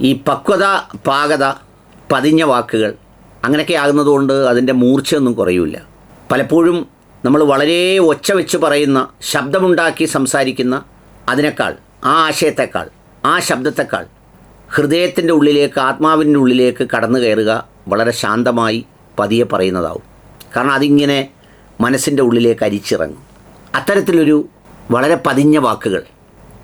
ഈ പക്വത പാകത പതിഞ്ഞ വാക്കുകൾ അങ്ങനെയൊക്കെ ആകുന്നതുകൊണ്ട് അതിന്റെ മൂർച്ചയൊന്നും കുറയില്ല. പലപ്പോഴും നമ്മൾ വളരെ ഒച്ച വെച്ച് പറയുന്ന ശബ്ദമുണ്ടാക്കി സംസാരിക്കുന്ന അതിനേക്കാൾ ആ ആശയത്തെക്കാൾ ആ ശബ്ദത്തെക്കാൾ ഹൃദയത്തിന്റെ ഉള്ളിലേക്ക് ആത്മാവിന്റെ ഉള്ളിലേക്ക് കടന്നു കയറുക വളരെ ശാന്തമായി പതിയെ പറയുന്നതാവും. കാരണം അതിങ്ങനെ മനസ്സിന്റെ ഉള്ളിലേക്ക് അരിച്ചിറങ്ങും. അത്തരത്തിലൊരു വളരെ പതിഞ്ഞ വാക്കുകൾ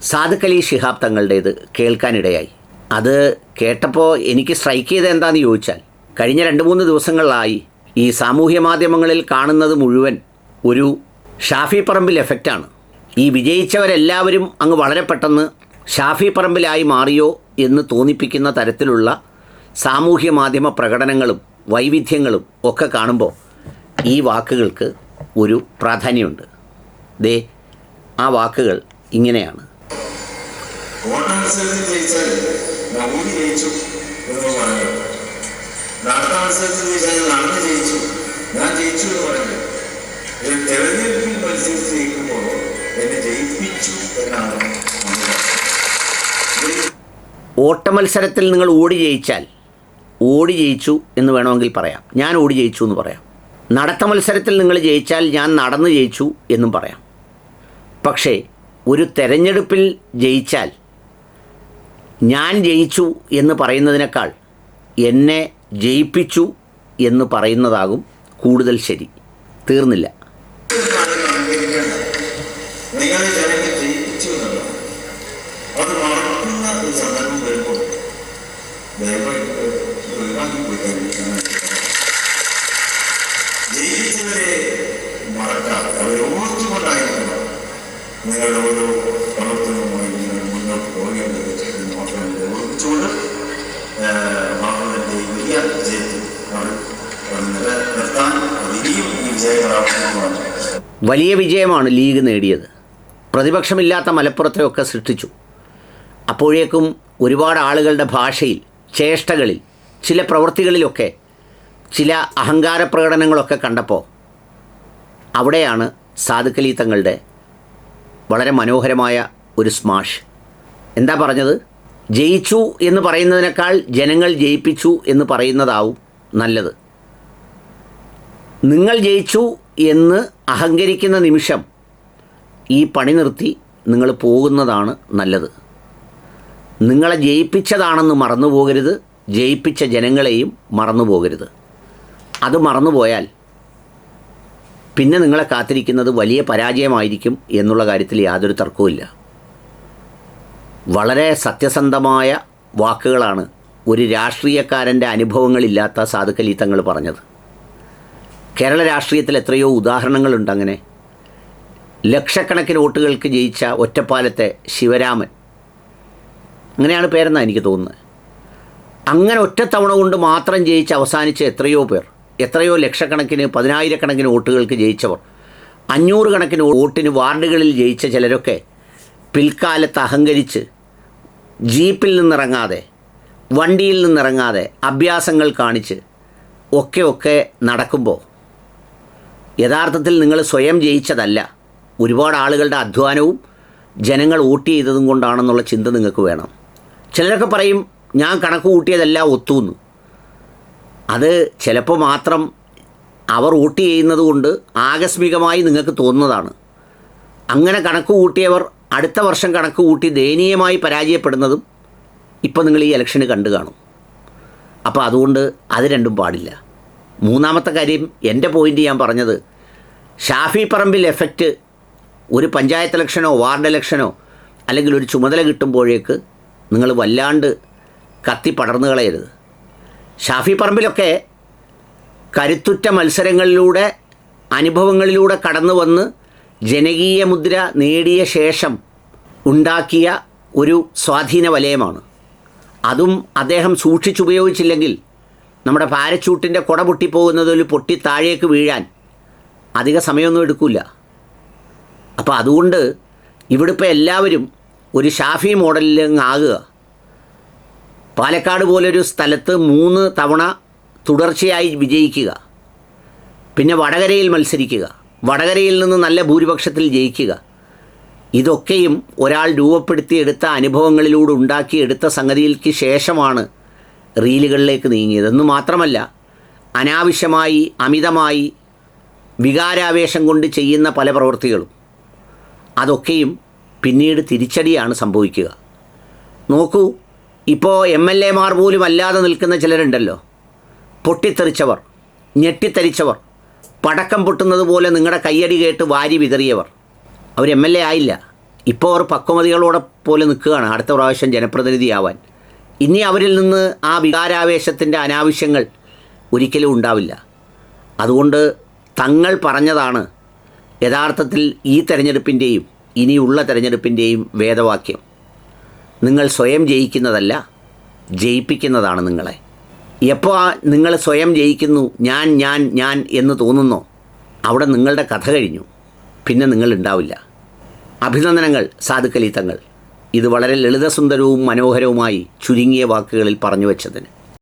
സാധുക്കലി ശിഹാബ് തങ്ങളുടേത് കേൾക്കാനിടയായി. അത് കേട്ടപ്പോൾ എനിക്ക് സ്ട്രൈക്ക് ചെയ്ത് എന്താണെന്ന് ചോദിച്ചാൽ കഴിഞ്ഞ രണ്ട് മൂന്ന് ദിവസങ്ങളിലായി ഈ സാമൂഹ്യ മാധ്യമങ്ങളിൽ കാണുന്നത് മുഴുവൻ ഒരു ഷാഫി പറമ്പിൽ എഫക്റ്റാണ് ഈ വിജയിച്ചവരെല്ലാവരും അങ്ങ് വളരെ പെട്ടെന്ന് ഷാഫി പറമ്പിലായി മാറിയോ എന്ന് തോന്നിപ്പിക്കുന്ന തരത്തിലുള്ള സാമൂഹ്യ മാധ്യമ പ്രകടനങ്ങളും വൈവിധ്യങ്ങളും ഒക്കെ കാണുമ്പോൾ ഈ വാക്കുകൾക്ക് ഒരു പ്രാധാന്യമുണ്ട്. ദേ ആ വാക്കുകൾ ഇങ്ങനെയാണ്. നവൂരി ജയിച്ചു എന്ന് പറഞ്ഞു നടന്ന മത്സരത്തിൽ ജയിച്ചാൽ നടന്ന് ജയിച്ചു. ഞാൻ ജയിച്ചു എന്ന് പറഞ്ഞു തെരഞ്ഞെടുപ്പിൽ മത്സരിച്ച് ജയിക്കുമ്പോൾ എന്നെ ജയിപ്പിച്ചു എന്നാണ് ഓട്ടമത്സരത്തിൽ നിങ്ങൾ ഓടി ജയിച്ചാൽ ഓടി ജയിച്ചു എന്ന് വേണമെങ്കിൽ പറയാം. ഞാൻ ഓടി ജയിച്ചു എന്ന് പറയാം. നടത്ത മത്സരത്തിൽ നിങ്ങൾ ജയിച്ചാൽ ഞാൻ നടന്ന് ജയിച്ചു എന്നും പറയാം. പക്ഷേ ഒരു തെരഞ്ഞെടുപ്പിൽ ജയിച്ചാൽ ഞാൻ ജയിച്ചു എന്ന് പറയുന്നതിനേക്കാൾ എന്നെ ജയിപ്പിച്ചു എന്ന് പറയുന്നതാകും കൂടുതൽ ശരി. തീർന്നില്ല. നിങ്ങളുടെ ഓരോ വലിയ വിജയമാണ് ലീഗ് നേടിയത്. പ്രതിപക്ഷമില്ലാത്ത മലപ്പുറത്തെയൊക്കെ സൃഷ്ടിച്ചു. അപ്പോഴേക്കും ഒരുപാട് ആളുകളുടെ ഭാഷയിൽ ചേഷ്ടകളിൽ ചില പ്രവൃത്തികളിലൊക്കെ ചില അഹങ്കാര പ്രകടനങ്ങളൊക്കെ കണ്ടപ്പോൾ അവിടെയാണ് സാധുക്കലി തങ്ങളുടെ വളരെ മനോഹരമായ ഒരു സ്മാഷ്. എന്താ പറഞ്ഞത്? ജയിച്ചു എന്ന് പറയുന്നതിനേക്കാൾ ജനങ്ങൾ ജയിപ്പിച്ചു എന്ന് പറയുന്നതാവും നല്ലത്. നിങ്ങൾ ജയിച്ചു എന്ന് അഹങ്കരിക്കുന്ന നിമിഷം ഈ പണി നിർത്തി നിങ്ങൾ പോകുന്നതാണ് നല്ലത്. നിങ്ങളെ ജയിപ്പിച്ചതാണെന്ന് മറന്നു പോകരുത് ജയിപ്പിച്ച ജനങ്ങളെയും മറന്നു പോകരുത് അത് മറന്നുപോയാൽ പിന്നെ നിങ്ങളെ കാത്തിരിക്കുന്നത് വലിയ പരാജയമായിരിക്കും എന്നുള്ള കാര്യത്തിൽ യാതൊരു തർക്കവുമില്ല വളരെ സത്യസന്ധമായ വാക്കുകളാണ് ഒരു രാഷ്ട്രീയക്കാരന്റെ അനുഭവങ്ങളില്ലാത്ത സാധുക്കലീത്തങ്ങൾ തങ്ങൾ പറഞ്ഞത്. കേരള രാഷ്ട്രീയത്തിൽ എത്രയോ ഉദാഹരണങ്ങളുണ്ട് അങ്ങനെ. ലക്ഷക്കണക്കിന് വോട്ടുകൾക്ക് ജയിച്ച ഒറ്റപ്പാലത്തെ ശിവരാമൻ. അങ്ങനെയാണ് പേരെന്നാണ് എനിക്ക് തോന്നുന്നത്. അങ്ങനെ ഒറ്റത്തവണ കൊണ്ട് മാത്രം ജയിച്ച് അവസാനിച്ച എത്രയോ പേർ എത്രയോ ലക്ഷക്കണക്കിന് പതിനായിരക്കണക്കിന് വോട്ടുകൾക്ക് ജയിച്ചവർ അഞ്ഞൂറ് കണക്കിന് വോട്ടിന് വാർഡുകളിൽ ജയിച്ച ചിലരൊക്കെ പിൽക്കാലത്ത് അഹങ്കരിച്ച് ജീപ്പിൽ നിന്നിറങ്ങാതെ വണ്ടിയിൽ നിന്നിറങ്ങാതെ അഭ്യാസങ്ങൾ കാണിച്ച് ഒക്കെ ഒക്കെ നടക്കുമ്പോൾ യഥാർത്ഥത്തിൽ നിങ്ങൾ സ്വയം ജയിച്ചതല്ല. ഒരുപാട് ആളുകളുടെ അധ്വാനവും ജനങ്ങൾ വോട്ട് ചെയ്തതും കൊണ്ടാണെന്നുള്ള ചിന്ത നിങ്ങൾക്ക് വേണം. ചിലരൊക്കെ പറയും ഞാൻ കണക്ക് കൂട്ടിയതല്ല ഒത്തുന്ന് അത് ചിലപ്പോൾ മാത്രം അവർ വോട്ട് ചെയ്യുന്നത് കൊണ്ട് ആകസ്മികമായി നിങ്ങൾക്ക് തോന്നുന്നതാണ്. അങ്ങനെ കണക്ക് കൂട്ടിയവർ അടുത്ത വർഷം കണക്ക് കൂട്ടി ദയനീയമായി പരാജയപ്പെടുന്നതും ഇപ്പോൾ നിങ്ങൾ ഈ ഇലക്ഷന് കണ്ടു കാണും. അപ്പോൾ അതുകൊണ്ട് അത് രണ്ടും പാടില്ല. മൂന്നാമത്തെ കാര്യം എന്റെ പോയിന്റ് ഞാൻ പറഞ്ഞത്. ഷാഫി പറമ്പിൽ എഫക്റ്റ് ഒരു പഞ്ചായത്ത് ഇലക്ഷനോ വാർഡ് ഇലക്ഷനോ അല്ലെങ്കിൽ ഒരു ചുമതല കിട്ടുമ്പോഴേക്ക് നിങ്ങൾ വല്ലാണ്ട് കത്തി പടർന്നു കളയരുത്. ഷാഫി പറമ്പിലൊക്കെ കരുത്തുറ്റ മത്സരങ്ങളിലൂടെ അനുഭവങ്ങളിലൂടെ കടന്നു വന്ന് ജനകീയ മുദ്ര നേടിയ ശേഷം ഉണ്ടാക്കിയ ഒരു സ്വാധീന വലയമാണ്. അതും അദ്ദേഹം സൂക്ഷിച്ചുപയോഗിച്ചില്ലെങ്കിൽ നമ്മുടെ പാരച്ചൂട്ടിന്റെ കുട പൊട്ടിപ്പോകുന്നതിൽ പൊട്ടി താഴേക്ക് വീഴാൻ അധിക സമയമൊന്നും എടുക്കില്ല അപ്പോൾ അതുകൊണ്ട് ഇവിടെ ഇപ്പോൾ എല്ലാവരും ഒരു ഷാഫി മോഡലിൽ ആകുക. പാലക്കാട് പോലൊരു സ്ഥലത്ത് മൂന്ന് തവണ തുടർച്ചയായി വിജയിക്കുക. പിന്നെ വടകരയിൽ മത്സരിക്കുക. വടകരയിൽ നിന്ന് നല്ല ഭൂരിപക്ഷത്തിൽ ജയിക്കുക. ഇതൊക്കെയും ഒരാൾ രൂപപ്പെടുത്തിയെടുത്ത അനുഭവങ്ങളിലൂടെ ഉണ്ടാക്കിയെടുത്ത സംഗതിക്ക് ശേഷമാണ് റീലുകളിലേക്ക് നീങ്ങിയത്. എന്ന് മാത്രമല്ല അനാവശ്യമായി അമിതമായി വികാരാവേശം കൊണ്ട് ചെയ്യുന്ന പല പ്രവൃത്തികളും അതൊക്കെയും പിന്നീട് തിരിച്ചടിയാണ് സംഭവിക്കുക. നോക്കൂ ഇപ്പോൾ എം എൽ എമാർ പോലും അല്ലാതെ നിൽക്കുന്ന ചിലരുണ്ടല്ലോ. പൊട്ടിത്തെറിച്ചവർ ഞെട്ടിത്തെറിച്ചവർ പടക്കം പൊട്ടുന്നത് പോലെ നിങ്ങളുടെ കയ്യടി കേട്ട് വാരി വിതറിയവർ. അവർ എം എൽ എ ആയില്ല. ഇപ്പോൾ അവർ പക്വമതികളോടെ പോലെ നിൽക്കുകയാണ്. അടുത്ത പ്രാവശ്യം ജനപ്രതിനിധിയാവാൻ. ഇനി അവരിൽ നിന്ന് ആ വികാരാവേശത്തിന്റെ അനാവശ്യങ്ങൾ ഒരിക്കലും ഉണ്ടാവില്ല. അതുകൊണ്ട് തങ്ങൾ പറഞ്ഞതാണ് യഥാർത്ഥത്തിൽ ഈ തെരഞ്ഞെടുപ്പിന്റെയും ഇനിയുള്ള തെരഞ്ഞെടുപ്പിന്റെയും വേദവാക്യം. നിങ്ങൾ സ്വയം ജയിക്കുന്നതല്ല ജയിപ്പിക്കുന്നതാണ് നിങ്ങളെ. എപ്പോൾ നിങ്ങൾ സ്വയം ജയിക്കുന്നു ഞാൻ ഞാൻ ഞാൻ എന്ന് തോന്നുന്നോ അവിടെ നിങ്ങളുടെ കഥ കഴിഞ്ഞു. പിന്നെ നിങ്ങൾ ഉണ്ടാവില്ല. അഭിനന്ദനങ്ങൾ സാധുക്കലീത്തങ്ങൾ തങ്ങൾ. ഇത് വളരെ ലളിതസുന്ദരവും മനോഹരവുമായി ചുരുങ്ങിയ വാക്കുകളിൽ പറഞ്ഞു വെച്ചതിന്.